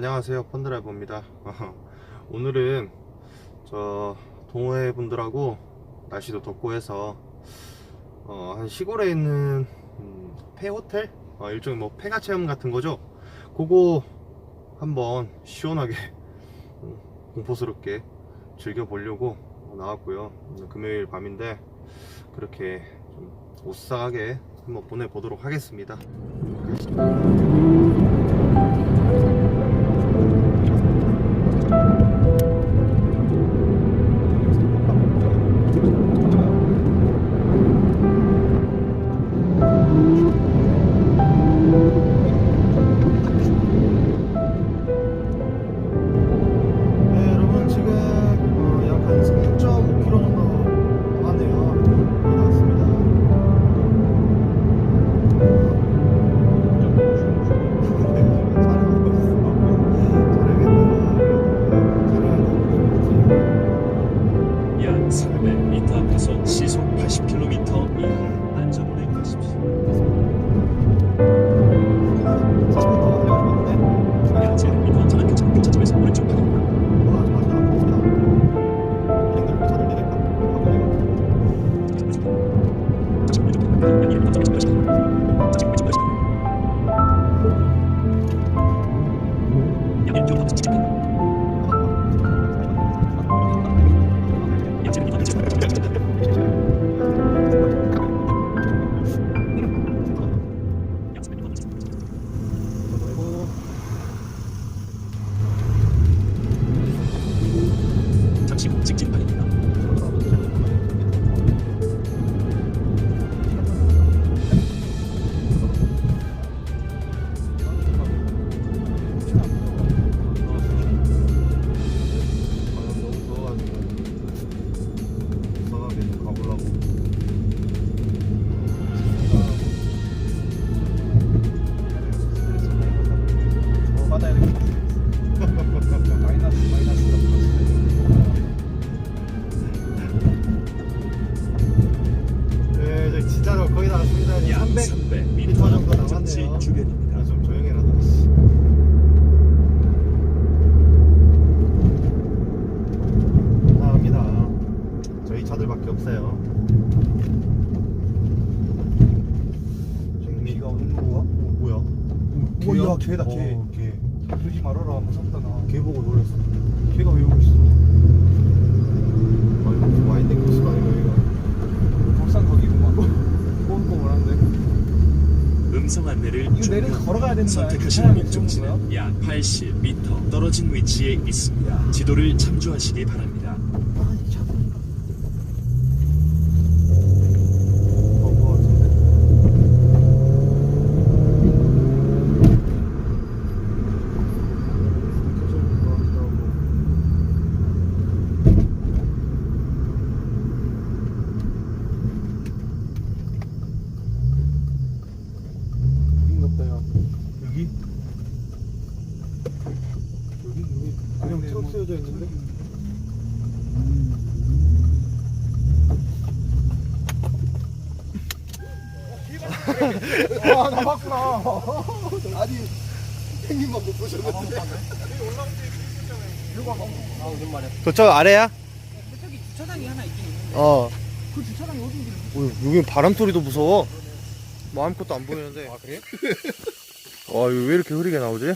안녕하세요. 펀드라이버입니다. 오늘은 저 동호회 분들하고 날씨도 덥고 해서 어, 한 시골에 있는 음, 폐호텔? 어, 일종의 뭐 폐가 체험 같은 거죠? 그거 한번 시원하게 음, 공포스럽게 즐겨보려고 나왔고요. 금요일 밤인데 그렇게 좀 오싹하게 한번 보내보도록 하겠습니다 잠시 후직 180m 떨어진 위치에 있습니다. 지도를 참조하시기 바랍니다. 아, 나 봤구나. 아니, 형님만 못 보셨는데. 아, 오랜만에. 그저 아래야? 저기 주차장이 하나 있긴 있는데 어. 그 주차장이 어딘지 어, 여긴 바람 소리도 무서워. 뭐 아무것도 안 보이는데. 아 그래? 와 이거 왜 이렇게 흐리게 나오지?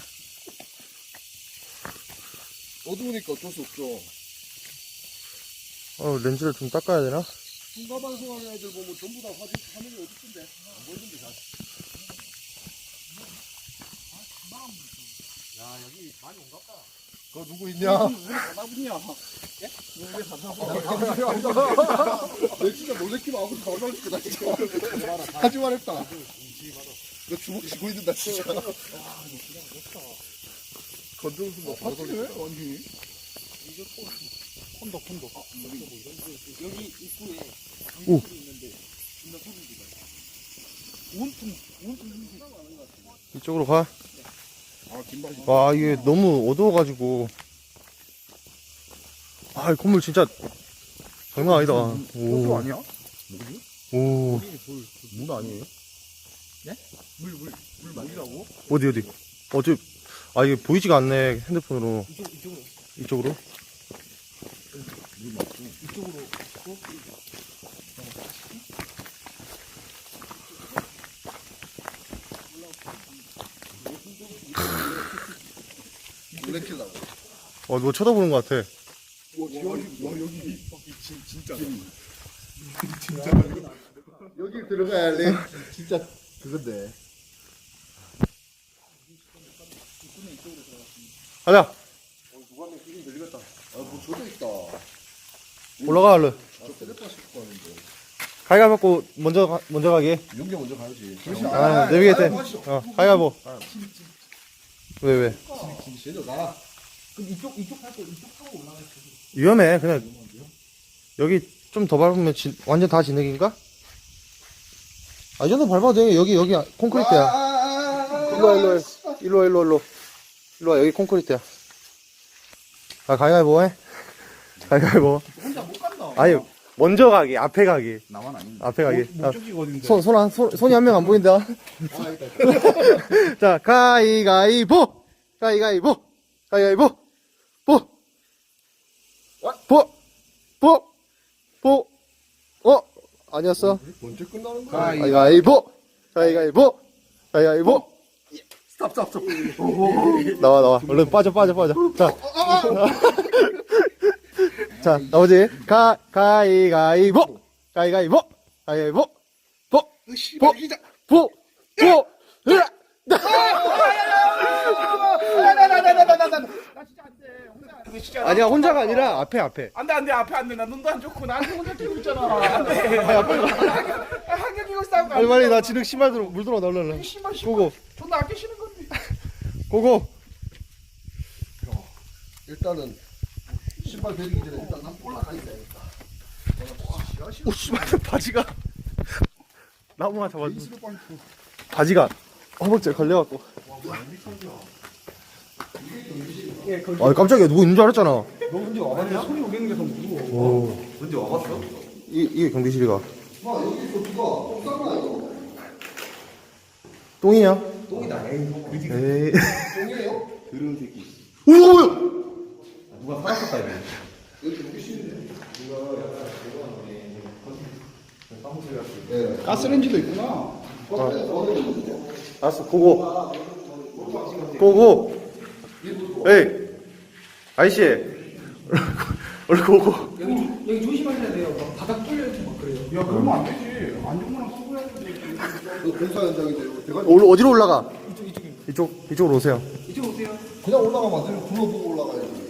어두우니까 어쩔 수 없죠. 어 렌즈를 좀 닦아야 되나? 중가방송하는 애들 보면 전부 다 화질, 화면이 어둡던데. 안 보이던데, 잘. 야, 여기 많이 온갑다. 그거 누구 있냐? 나분이야 예? 왜 사사사? 내 진짜 놀래키면 아무도 가만 있을 거다, 진짜. 하지 말했다. 너 주먹 쥐고 있는다, 진짜. 건조수 뭐, 파티네? 아니. 콘도 콘도 여기 입구에 오. 있는데 존나 소리가 온통 온통 소리 이쪽으로 가. 아. 와 이게 너무 어두워가지고. 아 이 건물 진짜 장난 아니다. 오. 오. 아니야? 오. 문 아니에요? 네? 물, 물, 물 맞이라고? 어디 어디? 어저 아 이게 보이지가 않네 핸드폰으로 이쪽 이쪽으로 이쪽으로 이쪽으로 놀래키려고. 어뭐 쳐다보는 것 같아 와, 여기, 와, 여기. 진짜. 진짜. 여기 들어가야 래 진짜 그건데. 가자 어, 누가 하면 기분 들리겠다. 아, 뭐 저도 있다. 올라가 얼른 아, 테레파 싣고 가는데. 가위바위보 먼저 가, 먼저 가게 용기 먼저 가야지. 아 내비게이트 어 가위바위보 왜 왜? 쟤도 가. 그럼 이쪽 이쪽 할거 이쪽 타고 올라갈 거 위험해. 그냥 여기 좀 더 밟으면 진- 완전 다 진흙인가? 아 이 정도 밟아도 돼 여기 여기 콘크리트야. 일로 와 일로 와. 일로 와 일로 와 일로 와. 일로 와 여기 콘크리트야. 아 가위바위보 해? 가위바위보. 혼자 못 간다. 아니 먼저 가기 앞에 가기 나만 아닌데. 앞에 가기 목적지가 어딘데 손, 손, 한, 손, 손이 한 명 안 보인다. 자, 가위가위보! 가위가위보! 가위가위보! 보! 보! 보! 보! 어? 아니었어? 언제 끝나는 거야? 가위 가위보! 가위가위보! 가위가위보! 스탑, 스탑, 스탑. 나와, 나와. 얼른 빠져, 빠져, 빠져. 자. 자, 나오지? 가, 가위가위보! 가위가위보! 가위가위보! 보! 보! 보! 보! 으아! 아니야 혼자가 아니라 앞에 앞에 안돼 안돼 앞에 안돼 나 눈도 안 좋고 나한테 혼자 끼고 있잖아 안돼 끼고 싸우고 빨리 빨리 나 진흙 신발 들어 물 들어 얼른 신발 신발 고고 존나 아껴 신는 건데 고고 일단은 신발 베리기 전에 일단 난 올라가 있어야겠다. 오 씨발 바지가. 나무가 잡아줘 바지가 허벅지에 걸려갖고. 아 깜짝이야. 누구 있는 줄 알았잖아. 너 근데 와봤냐? 소리 오겠는 게 더 무서워 언제 와봤어? 이, 이게 경비실이가. 마, 여기서 누가? 똥 쌌나, 이거? 똥이야 똥이다, 에이. 에이. 똥이에요? 더러운 새끼 오 뭐야 누가 살았었다, 이거. 여기 경비실인데? 네. 가스레인지도 있구나. 알았어 고고. 고고 에이 아이씨. 얼른 고고. 여기, 조- 여기 조심하셔야 돼요. 막 바닥 뚫려있고 막 그래요. 야 그러면 안 되지. 안전문랑 쓰고 해야 돼그 공사 현장인데, 내가 올- 어디로 올라가? 이쪽 이쪽 이쪽으로 오세요. 이쪽 오세요. 그냥 올라가면 안 되면 굴러보고 올라가야지.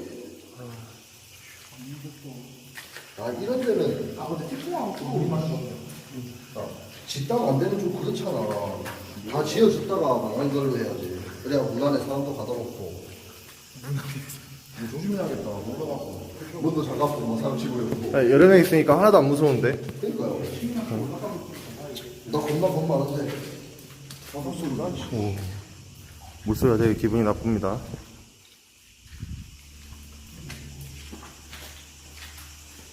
아, 이런 데는, 아 근데 태풍하고 또 맞는 거 아, 짓다가 안 되면 좀 그렇잖아. 다 지어 짓다가 망한 걸로 해야지. 그래야 문안에 사람도 가다 놓고. 조심해야겠다. 올라가고. 문도 잠가고, 뭐 사람 치고 있고. 야, 여러 명 있으니까 하나도 안 무서운데 그러니까요. 나 겁나 겁 많은데. 아, 무슨 소리가 물소리가 되게 기분이 나쁩니다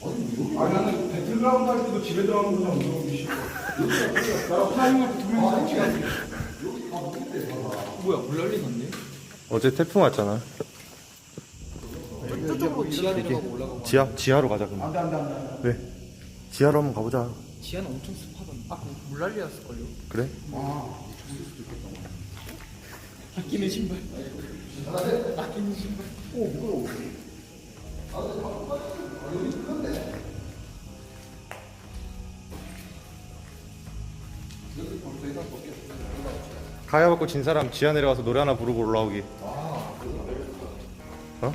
아니 나는 배틀 그라운드 할 때도 집에 들어가는 거랑 무서운 게 싫어 나랑 타이밍할 때두 명이서 같이 가지 뭐야 물 난리 났네 어제 태풍 왔잖아. 저쪽으로 지하 내려가고 올라가고 지하 지하로 가자 그럼 안 돼 안 돼 안돼 왜? 지하로 한번 가보자. 지하는 엄청 습하던데. 아까 물 난리 났을걸요? 그래? 아끼는 신발. 아끼는 신발 가야 받고 진 사람 지하 내려가서 노래 하나 부르고 올라오기 어?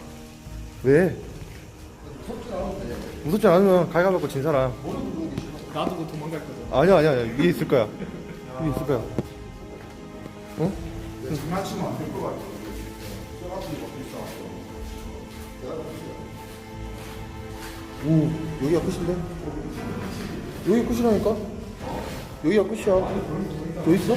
왜? 무섭지 않으면 가야 받고 진 사람 놔두고 도망갈 거죠 아니야 아니야 아니야. 위에 있을 거야 위에 있을 거야 어? 장난치면 안 될 것 같아 오 여기가 끝인데? 여기 끝이라니까? 여기가 끝이야 또 있어?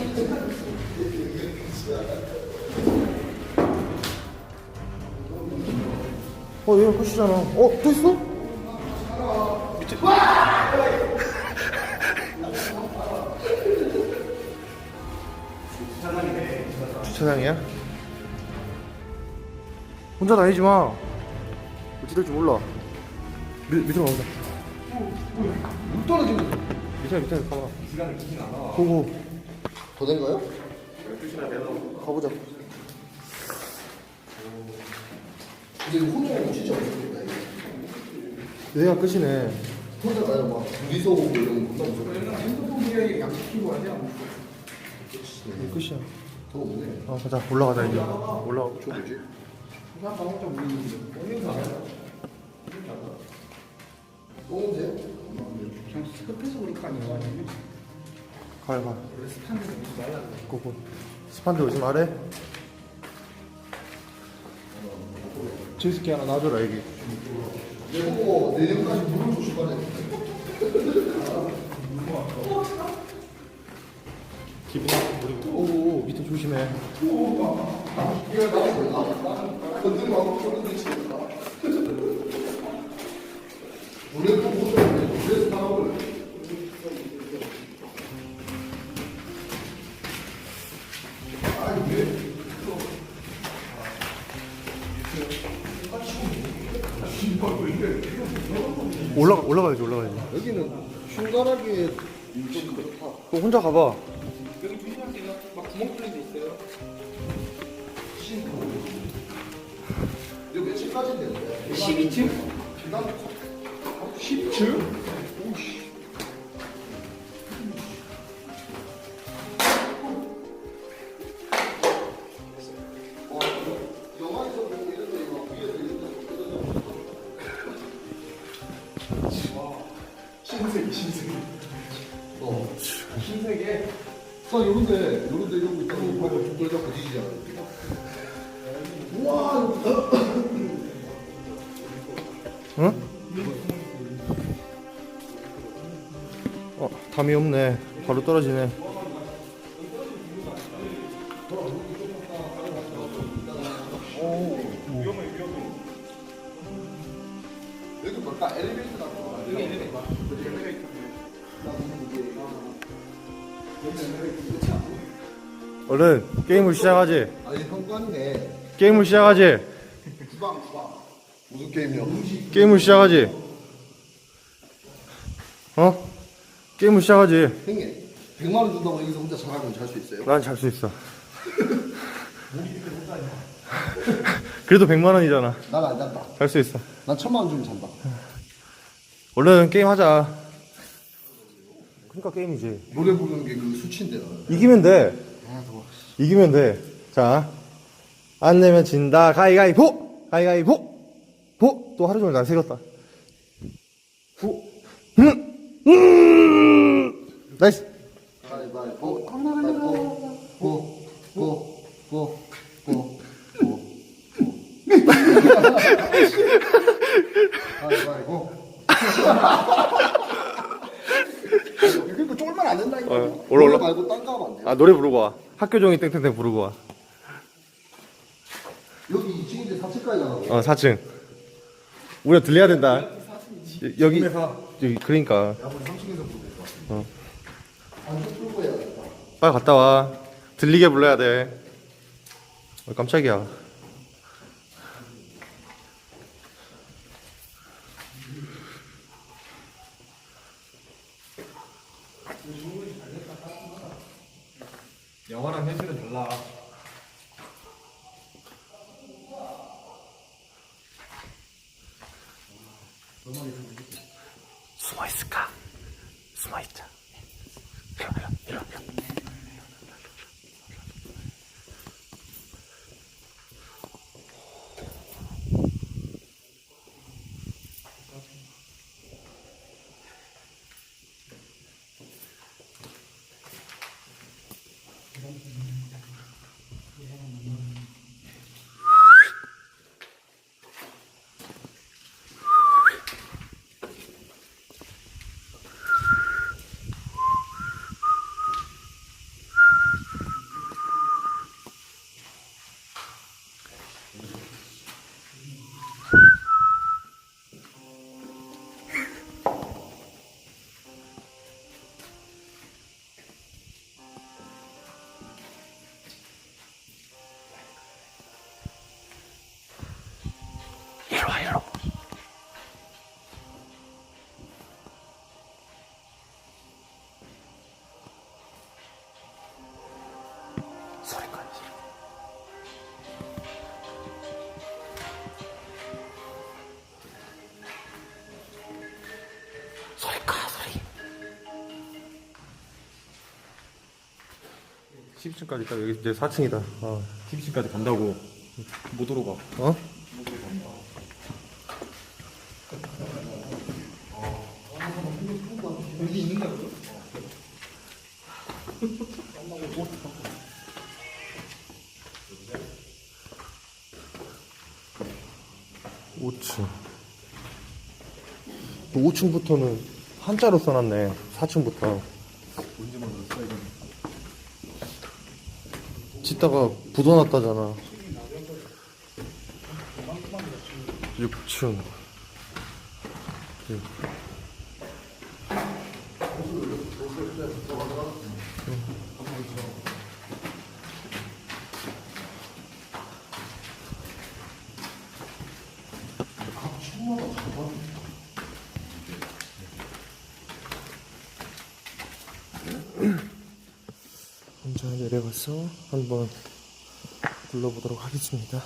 어 여기가 끝이잖아 어? 또 있어? 밑에 주차장이야? 혼자 다니지 마. 어찌 될지 몰라. 밑, 밑으로 가보자. 물 떨어지 면 밑에, 밑에 가봐. 보고. 더 된가요? 가보자. 근데 이거 혼자 진짜 무섭겠다. 이거. 얘가 끝이네. 혼자 가요 막 둘이서 오고 겁나 무섭겠다. 핸드폰 기억이 약시키고 하냐? 끝이야. 더 없네. 아, 가자. 올라가자, 이제. 올라가. 저 뭐지? 나 혼자 모르는데. 본인도 알아요? 또 온대요? 그냥 스급해서 그럴 거 아니에요? 아니면 가, 가. 스탄드 오지 말라. 고고. 스판데 오지 말해. 제스키 하나 놔줘라, 여기. 저거 내년까지 물을 줄 거네. 기분 나쁘고. 오, 밑에 조심해. 건드리면 하고 소리도 치겠다. 물에 혼자 가봐. 여기 조심하세요. 막 구멍 뚫린 데 있어요. 이거 며칠까지인데? 12층? 계단 10층? 어, 담이 없네. 바로 떨어지네. 얼른 게임을 시작하지. 아니, 현관이네. 게임을 시작하지. 무슨 게임이야? 게임을 시작하지. 어? 게임을 시작하지. 형님, 100만 원 준다고 여기서 혼자 자라면 잘 수 있어요? 난 잘 수 있어. 그래도 100만 원이잖아. 난 안 잔다. 잘 수 있어. 난 천만 원 주면 잔다. 얼른 게임 하자. 그러니까 게임이지. 노래 부르는 게 그 수치인데. 나는. 이기면 돼. 아, 더워. 이기면 돼. 자. 안 내면 진다. 가위가위보! 가위가위보! 보! 또 하루 종일 날 새겼다. 보! 음! 음! 나이스! 가위바위보. 가위바위보. 고, 고, 고, 고, 고. 가위바위보. 그러니까 쫄면 안 된다니까. 어, 올라, 올라. 노래 말고 딴거 하면 안 돼요. 아, 노래 부르고 와. 학교 종이 땡땡땡 부르고 와. 여기 2층인데 4층까지 가라고. 어, 4층. 우리가 들려야 된다. 여- 여기, 여기, 그러니까. 해야겠다. 빨리 갔다 와. 들리게 불러야 돼. 어, 깜짝이야. 영화랑 현실은 달라. 숨어 있 을까? 소리까지. 소리까 소리. 10층까지 있다 여기 이제 4층이다. 어. 10층까지 간다고 못 오러 가. 어? 2층부터는 한자로 써놨네. 4층부터. 짓다가 부어놨다잖아 6층. 6. 한번 불러보도록 하겠습니다.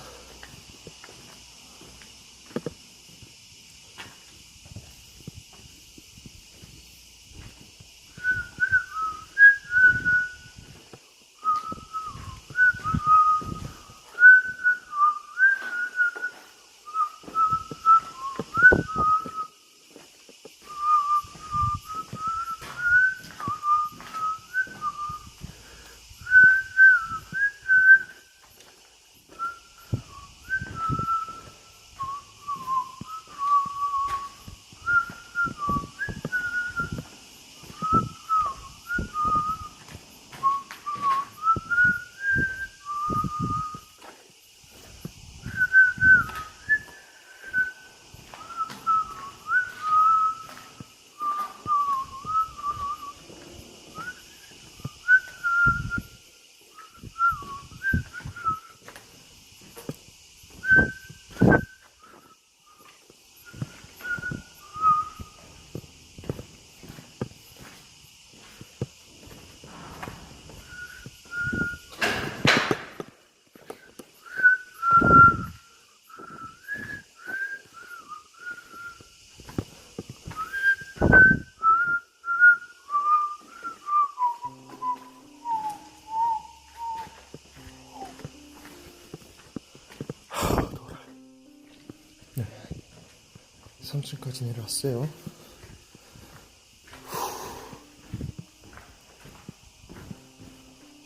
3층까지 내려왔어요.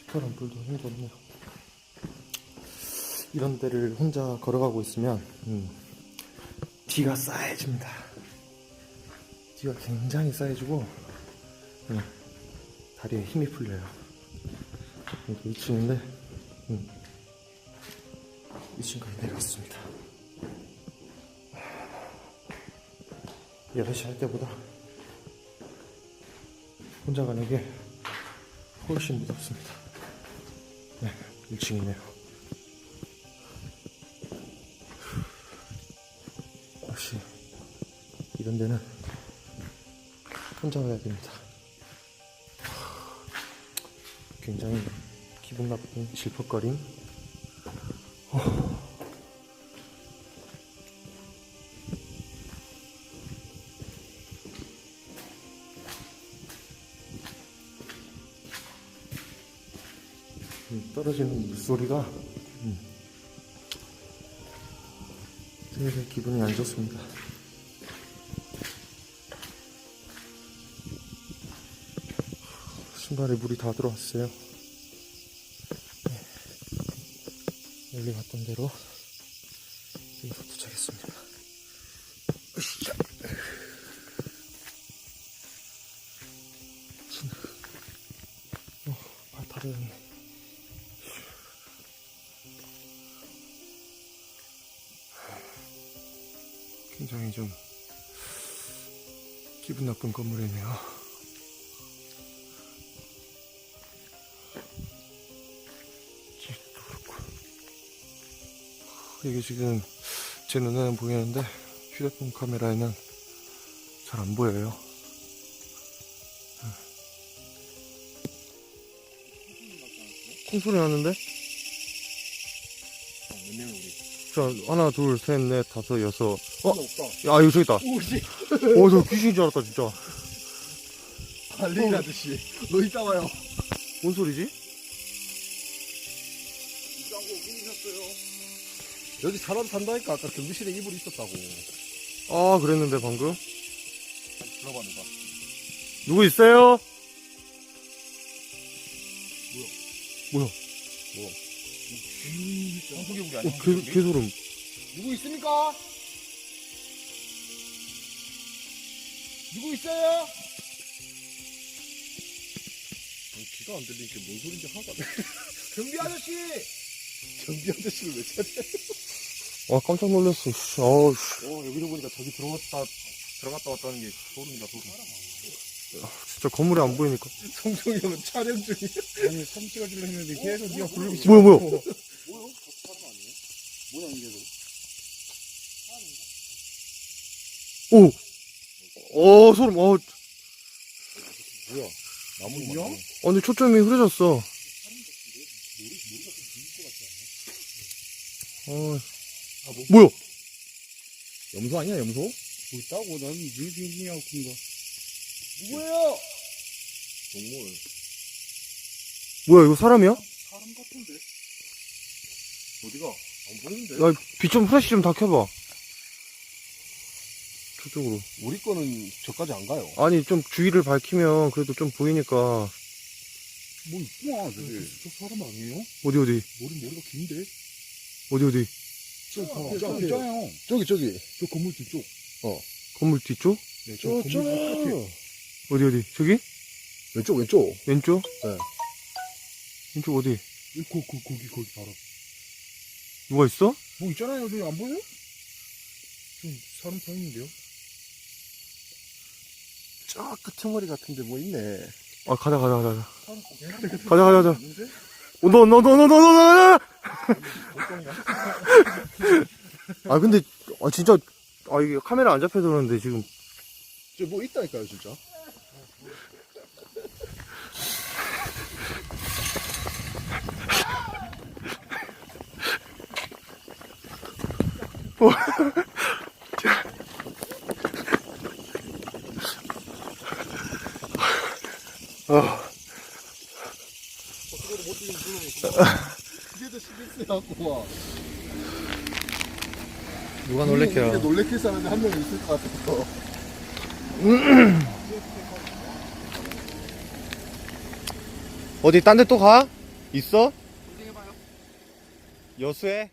시커런 불도 힘도 없네요. 이런 데를 혼자 걸어가고 있으면 음, 뒤가 싸해집니다. 뒤가 굉장히 싸해지고 음, 다리에 힘이 풀려요. 여기 2층인데 음, 2층까지 내려왔습니다. 8시 할 때보다 혼자 가는 게 훨씬 무섭습니다. 네, 1층이네요. 역시 이런 데는 혼자 가야 됩니다. 굉장히 기분 나쁜 질퍽거림. 음, 소리가 음, 되게 기분이 안 좋습니다. 신발에 물이 다 들어왔어요. 네. 멀리 갔던 대로 여기서 도착했습니다. 어, 발 다르네. 굉장히 좀 기분 나쁜 건물이네요. 그렇고 여기 지금 제 눈에는 보이는데 휴대폰 카메라에는 잘 안 보여요. 콩소리 나는데? 자, 하나, 둘, 셋, 넷, 다섯, 여섯. 어? 야, 이거 저기 있다. 오씨 어, 저 귀신인 줄 알았다, 진짜. 달리기 아저씨 너 이따 와요 뭔 소리지? 여기 사람 산다니까 아까 경비실에 이불 있었다고 아, 그랬는데, 방금. 들어봐 누가 누구 있어요? 뭐야? 한국이 우리 어, 개, 개소름. 누구 있습니까? 누구 있어요? 귀가 안 들리니까 뭔 소린지 하나도 안 경비 아저씨! 경비 아저씨를 왜 찾아? 아, 깜짝 놀랐어. 씨. 아우, 씨. 어 여기로 보니까 저기 들어갔다 들어갔다 왔다는 게 소름이다 소름 진짜 건물이 안 보이니까. 성종이 형은 촬영 중이야. 아니 사진 찍어주려 했는데 계속 네가 부르고 싶어 뭐야, 뭐야? 뭐야? 저 사람 아니에요? 뭐야 이게 너? 오! 어, 소름, 어. 나무냐? 어, 근데 초점이 흐려졌어. 어, 뭐야? 염소 아니야 염소? 뭐 있다고 나는 유진이하고 큰가 누구예요? 동물 뭐야, 이거 사람이야? 사람 같은데. 어디가? 안 보이는데? 야, 빛좀 프레시 좀 다 켜봐. 저쪽으로. 우리 거는 저까지 안 가요. 아니, 좀 주위를 밝히면 그래도 좀 보이니까. 뭐 있구나 저기 저 사람 아니에요? 어디, 어디? 머리 머리가 긴데? 어디, 어디? 저 저 저. 있잖아요 저기 저기. 저 건물 뒤쪽 건물 뒤쪽? 네, 저, 저, 건물 저. 바깥에 어디, 어디? 저기? 왼쪽 왼쪽. 왼쪽? 네. 왼쪽 어디? 이, 거, 거, 거기 거기 바로 누가 있어? 뭐 있잖아요 저기 안 보여요? 좀 사람 서 있는데요? 저 끝에 머리 같은데 뭐 있네. 아, 가자, 가자, 가자. 가자. 가자, 가자, 가자. 있는데? 온다, 온다, 온다, 온다, 온다, 온다! 아, 근데, 아, 진짜, 아, 이게 카메라 안 잡혀서 그러는데, 지금. 저뭐 있다니까요 진짜. 그게도 신경 쓰여갖고 와. 누가 우리가 놀래킬 사람이 한 명 있을 것 같아서. 어디 딴 데 또 가? 있어? 여수에?